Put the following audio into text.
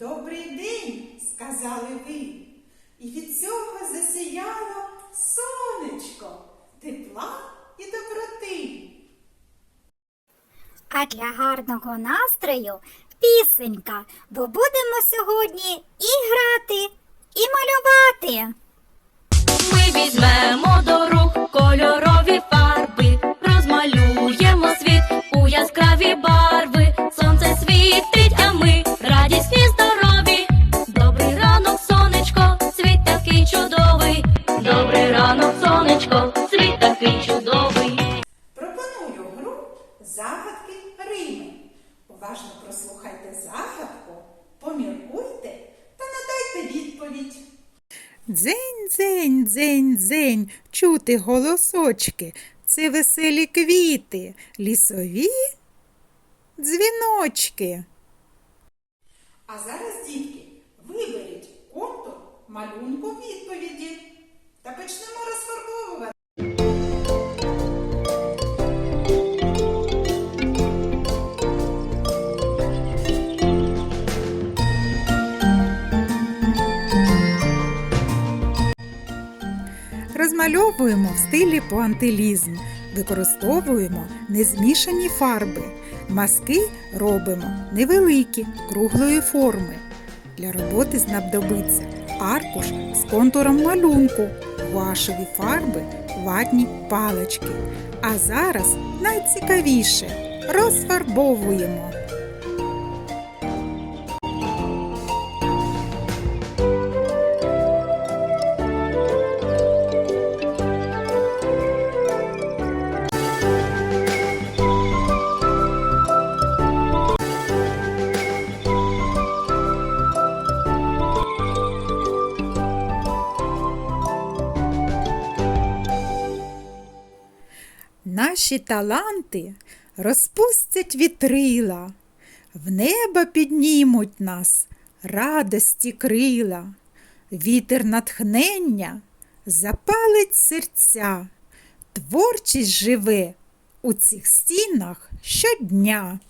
Добрий день, сказали ви, і від цього засіяло сонечко, тепла і доброти. А для гарного настрою пісенька, бо будемо сьогодні і Дзень, дзень, дзень, дзень, чути голосочки. Це веселі квіти, лісові дзвіночки. А зараз, дітки, виберіть контур малюнку відповіді Розмальовуємо в стилі пуантилізм. Використовуємо незмішані фарби. Маски робимо невеликі, круглої форми. Для роботи знадобиться аркуш з контуром малюнку, гуашеві фарби, ватні палички. А зараз найцікавіше розфарбовуємо. Наші таланти розпустять вітрила, в небо піднімуть нас радості крила, вітер натхнення запалить серця, творчість живе у цих стінах щодня.